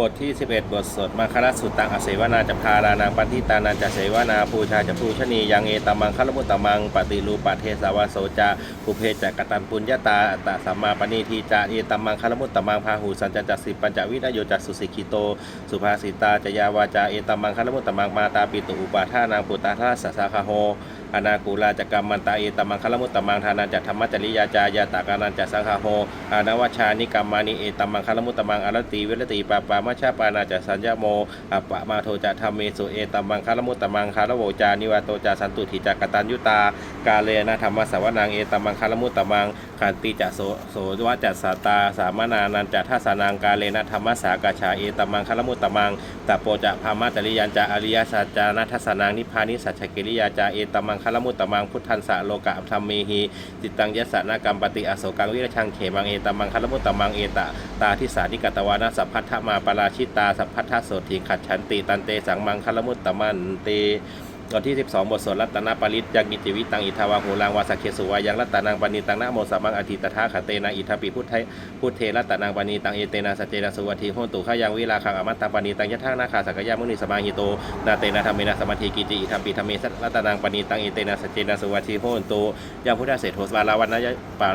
บทที่ 11 บทสดมังคลสุตตังอเสวนาจะพารานังปันทิตานันจะเสวนาภูชาจะภูชนียังเอตมังคลมุตตมังปฏิรูปเทสาวาโสจะภูเพจะกตันปุญญาตาอัตตสัมมาปณีทีจะเอตมังคลมุตตมังพาหูสัญจจัสิปัญจวินโยจัสุสิกิโต สุภาสิตาจยาวาจาเอตมังคลมุตตมังมาตาปิตุอุปาทานังปุตตาทัสสะสาคาโห อนาคูลาจักรรมมันตาเอตมังคลมุตตมังทานันจัตธรรมจริยาจายาตากานันจัสังฆโหอานวชานิกรรมานิเอตมังคลมุตตมังอรติเวรติปาปามัชาปานาจัสัญญโมอัปปะมาโทจะธรรมเมสุเอตมังคลมุตตมังคารโวจานิวาโตจาสันตุถิจักกตัญยุตากาเลนะธรรมสวนังเอตมังคลมุตตมังขันติจะโสโสวะจัสสตาสามนานันจัทัสนังกาเลนะธรรมสากาชาเอตมังคลมุตตมังตะโปจะพามาจริยันจาอริยสัจจานัทสนังนิพานิสัจฉกิริยาจาเอตมังคารมุตตมังพุทธันสะโลกะธรรมเมหีจิตตังยสานากรรมปฏิอโศกังวิรชังเขมังเอตมังคารมุตตมังเอตะตาทิสานิกตวานะสัพพัทธมาปราชิตาสัพพัทธโสถิขัดฉันติตันเตสังมังคารมุตตมันเต ตอนที่ 12 บทสวดรัตนปริตยังกิจวิตังอิทาวาหูลังวาสกเคสุวายังรัตนังปณิตังนะโมสัมมังอธิตถาคเตนะอิทัปปิพุทธพุทเทรัตนังปณิตังเอเตนะสจเจนะสุวัติโหตุขายังวิลาคังอมัตตังปณิตังยะทานาคาสักยามุนิสมาหิโตนาเตนะธรรมเนะสมาธิกิจิอิทัปปิธรรมเสัรัตนังปณิตังเอเตนะสจเจนะสุวัติโหตุยังพุทธเศรษโทสวาลาวันนะยะปะ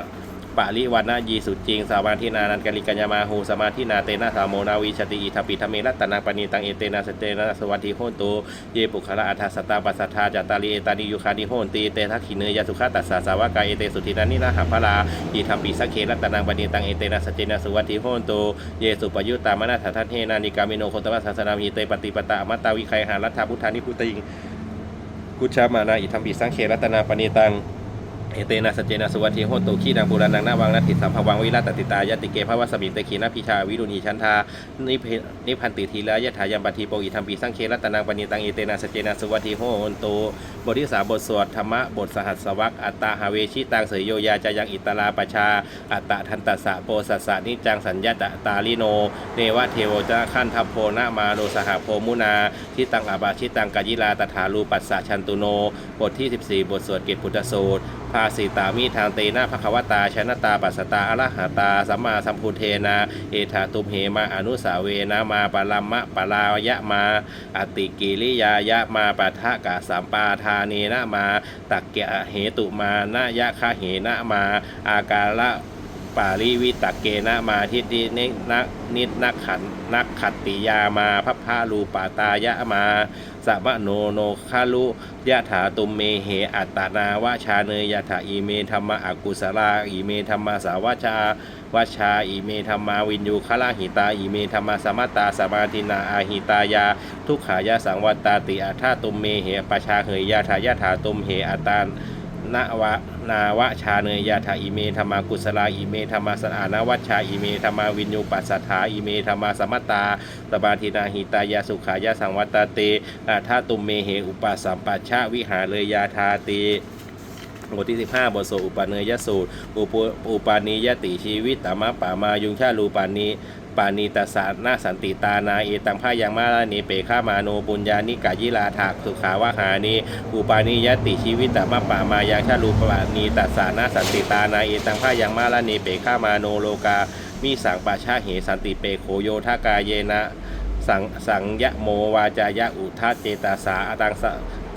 ปะริวันนะยีสุจริง สามาทินานันกลิกัญญามาหูสมาธินาเตนะสามโมนาวิชติอิทปิธเมรัตนังปณีตังเอเตนะสเตนะสวัสดิโหตุเยปุคละอัฏฐสตาปัสสัทธาจัตตาริเอตานิยุคานิโหนตีเตทักขิเนยสุขตัสสะสาวกายเอเตสุทินานินาหะพลาอิทปิสักเครัตนังปณีตังเอเตนะสเตนะสวัสดิโหนตุเยสุปยุตตามนาถทัทเทนานิกามิโนโคตวัสสสนามิเตปฏิปตาอมตตาวิไคหารัตถาพุทธานิพุติงกุชามานาอิทัมปิสังเครัตนาปณีตัง เอเตนะสเจนะสุวัติโหตุขีนังปุรานังนาวังนัตถิสัมภวังวิรัตติตายติเกภวสมิงเตขีนาพิชาวิรุณีชันทานิพนิพันติทีละยะถายัมปทีโปอิธรรมปีสังเครัตนังปณิตังเอเตนะสเจนะสุวัติโหตุบทที่สามบทสวดธรรมะบทสหัสสวักอัตตาหาเวชิตังเสยโยยาจายังอิตลาปชา อัตตะทันตสะโปสัสสะนิจังสัญญาตตาลิโน เนวะเทวจะขันทัพโพนามาโนสหโพมุนาทิตังอาบาชิตังกายิลาตถาลูปัสสะชันตุโน บทที่ 14 บทสวดเกตพุทธสูตรภาสิตามิทางเตนะภควตาชนะตาปัสตาอรหตาสัมมาสัมพุทเทนะเอธาตุมเหมาอนุสาเวนะมาปะลัมมะปะลายะมา อติกิริยายะมาปัทะกะสัมปาทาเนนะมา ตักเกะเหตุมานะยะคะเหนะมา อากาละปาริวิตกเกนะมาทิตินินักนิดนักขันนักขัตติยามาพัพพาลูปาตายะมา สัมโนโนคาลุยะถาตุมเมเหอัตตานาวะชาเนยยะถาอีเมธรรมะอากุสลาอีเมธรรมะสาวชาวชาอีเมธรรมาวินยูคละหิตาอีเมธรรมะสมัตตาสมาธินาอาหิตายา ทุกขายาสังวัตตาติอาธาตุมเมเหปชาเหยยะถายะถาตุมเหอัตตาน นวะนาวะชาเนยยาถาอิเมธรรมากุศลาอิเมธรรมาสนานวัชชาอิเมธรรมาวินยูปัสสัทธาอิเมธรรมาสมัตตาตบาทินาหิตายาสุขายาสังวัตเตอาทาตุมเมเหอุปสัมปัชชะวิหาเลยยาทาเตบทที่ 15 บทโสอุปเนยสูตร อุปอุปานิยติชีวิตตามะป่ามายุงชาลูปานี ปานีตสานาสันติตานาเอตังพายังมาลาเนเปฆามาโนปุญญานิกายิลาถากสุขาวาหานีอุปานิยติชีวิตตมะป่ามายังชาลูปานีตสานาสันติตานาเอตังพายังมาลาเนเปฆามาโนโลกา มีสังปาชาเหสันติเปโคโยทากาเยนะสังสังยะโมวาจายะอุทาเจตาสาอตังส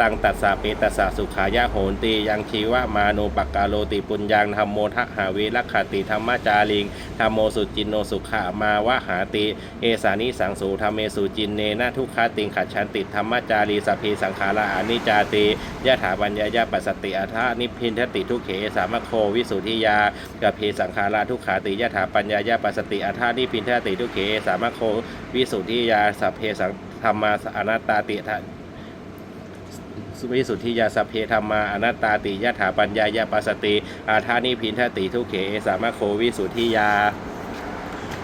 ตังตัสสะเปตัสสะสุขายะโหนตียังชีวะมาโนปักกาโลติปุญญังธรรมโมทะหาเวลักขติธรรมจาริงธรรมโมสุจินโนสุขามาวะหาติ เอสานิสังสูธรรมเมสุจินเนนะทุกขาติงขัดชันติธรรมจารีสัพเพสังขาราอานิจาติยะถาปัญญายะปัสสติอัฏฐานิพินทติทุกเขสามโควิสุทธิยากะเพสังขาราทุกขาติยะถาปัญญายะปัสสติอัฏฐานิพินทติทุกเขสามโควิสุทธิยาสัพเพสังธรรมาอนัตตาติทะ วิสุทธิยาสพเพธรรมาอนัตตาติยะถาปัญญายาปัสติ อาธานิพินทติทุเขสามะโควิสุทธิยา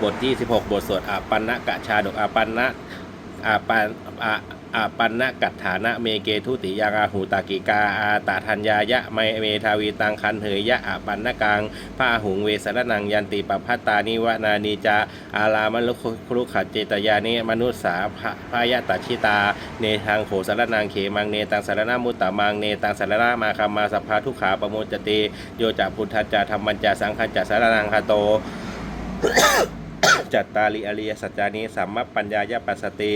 บทที่ 16 บทสวดอาปันนะกะชาดกอาปันนะอาปัน อปันนกัตถานะเมเกทุติยังอาหูตากิกาอาตาธัญญายะไมเมทาวีตังคันเหยยะอปันนกังพระหุงเวสรนังยันติปพัตตานิวนานีจาอาลามลุคลุขัดเจตยานิมนุสสาพายะตัชิตา เนทางโขสารนังเขมังเนตังสารนามุตตมังเนตังสารนามาคามาสัพพาทุขาปโมจติโยจะพุทธจจะธรรมัญจะสังฆจจะสารนังคาโตจัตตาริอริยสัจจานิสัมมปัญญายปัสสติ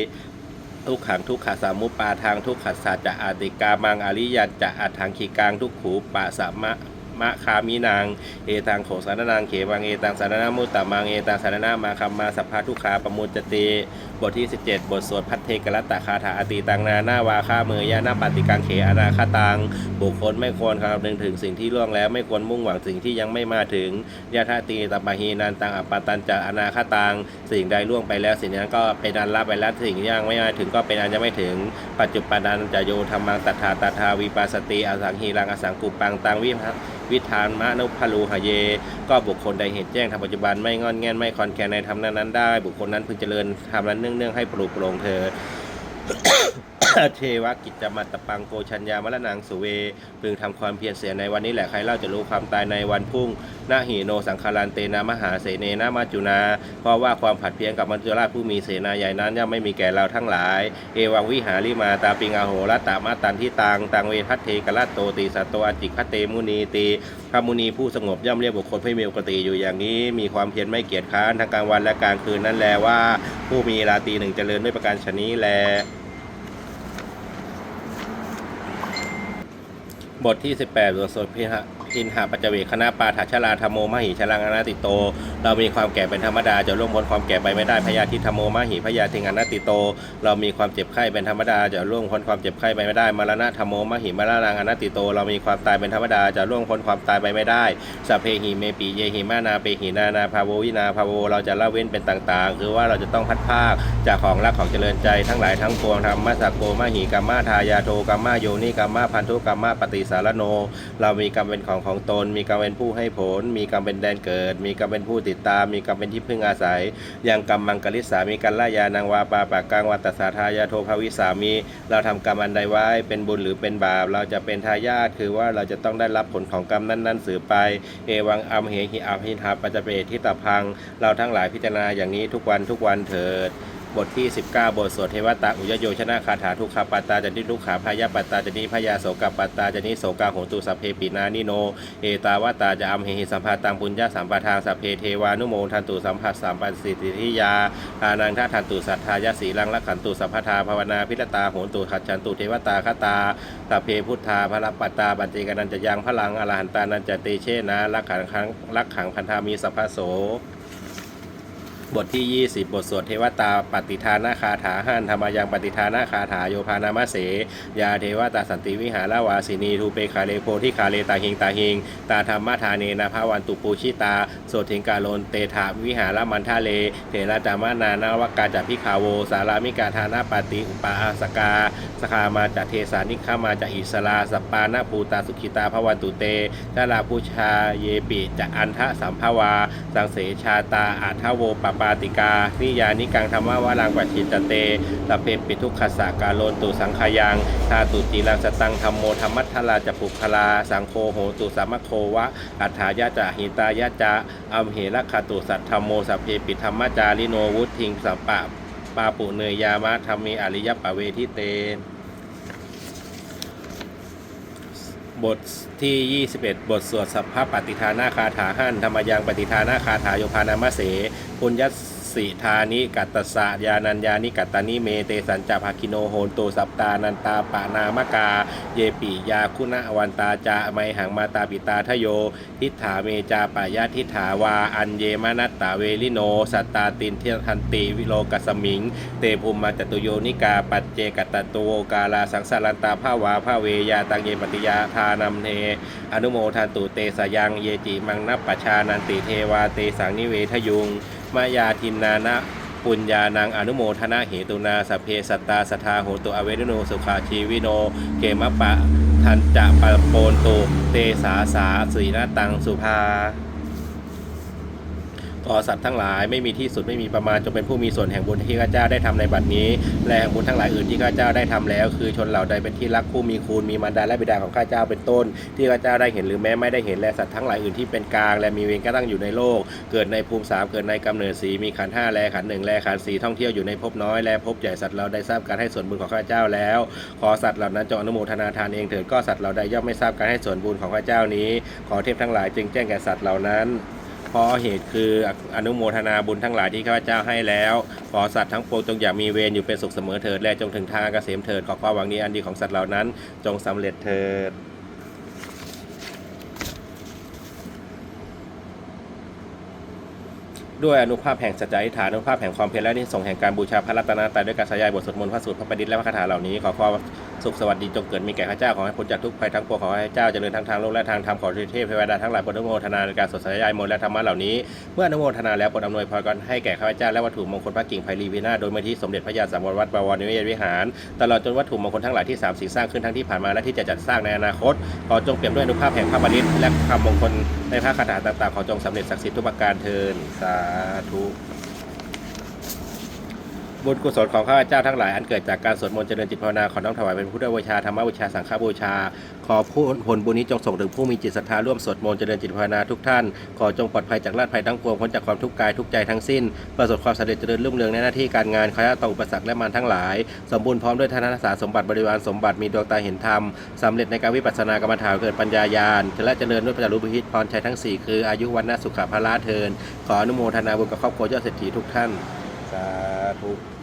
ทุกขังทุกขสามุปปาทางทุกขัสสะจะอาติกามังอริยันจะอัฏฐังขีกางทุกขูปะสามะมะคามินาง เอตังโขสารนังเขวังเอตังสารนามุตตะมังเอตังสารนามาคัมมาสัพพะทุกขาปมุจเต บทที่ 17 บทสวดพัทเทกรัตตะคาถาอติตังนาหน้าวาคาเมยยะนาปฏิกังเขอนาคาตัง บุคคลไม่ควรคำนึงถึงสิ่งที่ล่วงแล้วไม่ควรมุ่งหวังสิ่งที่ยังไม่มาถึงยะทาตีตปะหีนันตังอปตันจะอนาคาตัง สิ่งใดล่วงไปแล้วสิ่งนั้นก็เป็นอันละไปแล้วสิ่งยังไม่มาถึงก็เป็นอันยังไม่ถึง ปัจจุบันนันจะโยธรรมังตัทธาตถาวิปัสสติอสังหีรังอสังกุปังตังวิภัวิธานมะนุพลูหเย ก็บุคคลใดเห็นแจ้งทางปัจจุบันไม่งอนแงนไม่คอนแคนในธรรมนั้นได้ บุคคลนั้นพึงเจริญทำนั้นเนื่องๆให้ปลุกปลงเธอ เทวกิจจมัตตปังโกชัญญามรณังสุเวพึงทำความเพียรเสียในวันนี้แหละใครเล่าจะรู้ความตายในวันพุ่งนาหีโนสังคารันเตนามหาเสเนนามาจุนา เพราะว่าความผัดเพียงกับมัจจุราชผู้มีเสนาใหญ่นั้นย่อมไม่มีแก่เราทั้งหลาย เอวังวิหาริมาตาปิงอโหรตามาตันที่ตังตังเวทัตเทกะละโตติสัตโตอจิคัตเตมุนีตีพระมุนีผู้สงบย่อมเรียกบุคคลผู้มีปกติอยู่อย่างนี้ มีความเพียรไม่เกียจค้านทั้งกลางวันและกลางคืนนั่นแลว่า ผู้มีราตรีหนึ่งเจริญด้วยประการชนี้แล บทที่ 18บทสวดพิหะพินหาปัจจเวกคณะปาถาชลาธรรมโมมหิชลังอนาติโตเรามีความแก่เป็นธรรมดาจะล่วงพ้นความแก่ไปไม่ได้พยาธิธรรมโมมหิพยาธิงอนาติโต เรามีความเจ็บไข้เป็นธรรมดาจะล่วงพ้นความเจ็บไข้ไปไม่ได้มรณะธรรมโมมหิมรณังอนาติโต เรามีความตายเป็นธรรมดาจะล่วงพ้นความตายไปไม่ได้สัพเพหิเมปีเยหิมานาเปหินานาภาโววินาภาโวเราจะละเว้นเป็นต่างๆ คือว่าเราจะต้องพัดภาคจากของรักของเจริญใจทั้งหลายทั้งปวงธรรมสักโกมหิกัมมาทายาโทกัมมาโยนิกัมมาพันธุกัมมาปฏิสารโน เรามีกรรมเป็นของของตน มีกรรมเป็นผู้ให้ผล มีกรรมเป็นแดนเกิด มีกรรมเป็นผู้ติดตาม มีกรรมเป็นที่พึ่งอาศัยอย่างกรรมมังกริสามีกันลายานางวาปาปากกางวัตสาทายาโทภวิสามี เราทำกรรมอันใดไว้ เป็นบุญหรือเป็นบาป เราจะเป็นทายาท คือว่าเราจะต้องได้รับผลของกรรมนั้นๆ สืบไป เอวังอัมเหหิอาภิหาปัจเปทิตพัง เราทั้งหลายพิจารณาอย่างนี้ทุกวันทุกวันเถิด บทที่ 19 บทสวดเทวตาอุยโยชนะคาถาทุกขปัตาจันิทุกขาพยาปตาจันิพยาโสกปัตาจันิโสกาโหตุสัพเพปินานิโน เอตาวตาจะอัมเหหิสัมภาตังปุญญาสัมปทางสัพเพเทวานุโมทันตุสัมผัสสัมปัสสิทธิยาทานังท่าทันตุสัทธายสีลังละขันตุสัพพทาภาวนาพิรตาโหตุขัดฉันตุเทวตาคตาสัพเพพุทธาพระปตาบัจเจกนันจะยังพลังอรหันตานันจะเตเชนะลักขังขังลักขังพันธามีสัพพโส บทที่ 20 บทสวดเทวตาปฏิทานาคาถาหันธรรมายังปฏิทานาคาถาโยพานามะเส ยาเทวตาสันติวิหารวาสินีทูเปคาเลโพที่คาเลตาหิงตาหิง ตาธรรมทาเนนาภาวันตุปูชิตาโสถิงกาโลนเตถาวิหารมันทาเลเถระจามานานาวกาจัพิคาโว สารามิกาธานาปาติอุปาอาสกาสคามาจากเทสานิขามาจากอิสลาสปานาภูตาสุขิตาภวันตุเตทาราพุชาเยปิจะอันทะสัมภวา สังเสชาตาอาทโวปปาติกานิยานิกังธรรมวารังปัจฉิตเตตะเพปิทุกขสากาโลนตุสังขยังทาตุจีรังสตังธรรมโมธรรมัทธลาจะปุคลา สังโฆโหตุสามโควะ อัฏฐายะจะหิตายะจะอัมเหระคาตุสัทธรรมโมสัพเพปิธรรมจาริโนวุทิงสัมปะปาปุเนยยามะธรรมีอริยปะเวทิเต บทที่ 21 บทสวดสัพพะปฏิทานาคาถาหันธรรมยังปฏิทานาคาถาโยพานามะเสปุญญ สิธานิกัตตสะยานัญญานิกัตตานิเมเตสัญจภาคิโนโหนโตสัปตานันตาปานามกา เยปิยาคุณะวันตาจาไมหังมาตาปิตาทโย ทิฏฐาเมจาปายาทิฏฐาวา อันเยมนัตตาเวลิโน สัตตาตินเทียทันติวิโลกัสมิง เตภูมิมาจตุโยนิกาปัจเจกัตตตุโวกาลาสังสารันตาภาวาภาเวยาตังเยปฏิยาทานัมเทอนุโมทันตุเตสยังเยจิมังนัปปชานันติเทวาเตสังนิเวทยุง มายาทินนานะปุญญานังอนุโมทนาเหตุนาสเพสัตตาสทธาโหตุอเวนุนสุขาชีวิโนเกมะปะทันจะปะโปนตุเตสาสาสีนาตังสุภา ขอสัตว์ทั้งหลายไม่มีที่สุดไม่มีประมาณจงเป็นผู้มีส่วนแห่งบุญที่ข้าเจ้าได้ทำในบัดนี้ และแห่งบุญทั้งหลายอื่นที่ข้าเจ้าได้ทำแล้ว คือชนเหล่าใดเป็นที่รักผู้มีคุณมีมารดาและบิดาของข้าเจ้าเป็นต้น ที่ข้าเจ้าได้เห็นหรือแม้ไม่ได้เห็นและสัตว์ทั้งหลายอื่นที่เป็นกลางและมีเวรก็ตั้งอยู่ในโลก เกิดในภูมิสามเกิดในกำเนิดสีมีขันห้าแลขันหนึ่งแลขันสีท่องเที่ยวอยู่ในภพน้อยและภพใหญ่สัตว์เราได้ทราบการให้ส่วนบุญของข้าเจ้าแล้ว ขอสัตว์เหล่านั้นจงอนุโมทนาทานเองเถิดก็สัตว์เหล่าใดย่อมไม่ทราบการให้ส่วนบุญของข้าเจ้านี้ ขอเทพทั้งหลายจึงแจ้งแก่สัตว์เหล่านั้น เพราะเหตุคืออนุโมทนาบุญทั้งหลายที่ข้าพเจ้าให้แล้ว ขอสัตว์ทั้งปวงจงอย่ามีเวรอยู่เป็นสุขเสมอเถิดและจงถึงทางเกษมเถิดขอความหวังนี้อันดีของสัตว์เหล่านั้น จงสำเร็จเถิด ด้วยอนุภาพแห่งสัจจะอิฐานอนุภาพแห่งความเพียรและนิสงส์แห่งการบูชาพระรัตนตรัยด้วยการสายายบทสวดมนต์พระสูตรพระประดิษฐ์และพระคาถาเหล่านี้ขอความสุขสวัสดีจงเกิดมีแก่ข้าเจ้าขอให้พ้นจากทุกภัยทั้งปวงขอให้เจ้าเจริญทั้งทางโลกและทางธรรมขอเทพเทวดาทั้งหลายโปรดอนุโมทนาในการสวดสายายมนต์และธรรมะเหล่านี้เมื่ออนุโมทนาแล้วโปรดอำนวยพรกันให้แก่ข้าพเจ้าและวัตถุมงคลพระกิ่งไพรีวีนาโดยมาที่สมเด็จพระยาสังวรวัดบวรนิเวศวิหาร ตลอดจนวัตถุมงคลทั้งหลายที่สามสิ่งสร้างขึ้นทั้งที่ผ่านมาและที่จะจัดสร้างในอนาคตขอจงเปี่ยมด้วยอนุภาพแห่งพระบริตรและคำมงคล ในพระคาถาต่างๆ ของจงสำเร็จศักดิ์สิทธิ์ทุกประการเทินสาธุ บุญกุศลของข้าพเจ้าทั้งหลายอันเกิดจากการสวดมนต์เจริญจิตภาวนาขอน้อมถวายเป็นพุทธบูชาธรรมบูชาสังฆบูชา ขอผู้ผลบุญนี้จงส่งถึงผู้มีจิตศรัทธาร่วมสวดมนต์เจริญจิตภาวนาทุกท่าน ขอจงปลอดภัยจากราชภัยทั้งปวงพ้นจากความทุกข์กายทุกใจทั้งสิ้น ประสบความสำเร็จเจริญรุ่งเรืองในหน้าที่การงานขอให้ต่ออุปสรรคและมารทั้งหลาย สมบูรณ์พร้อมด้วยธนสารสมบัติบริวารสมบัติมีดวงตาเห็นธรรมสำเร็จในการวิปัสสนากรรมฐานเกิดปัญญาญาณและเจริญด้วยปัญญารุปพิธพรชัยทั้งสี่คืออายุวันนาสุขภาละเทินขออนุโมทนาบุญกับครอบครัวยอดเศรษฐีทุกท่านสา ธุ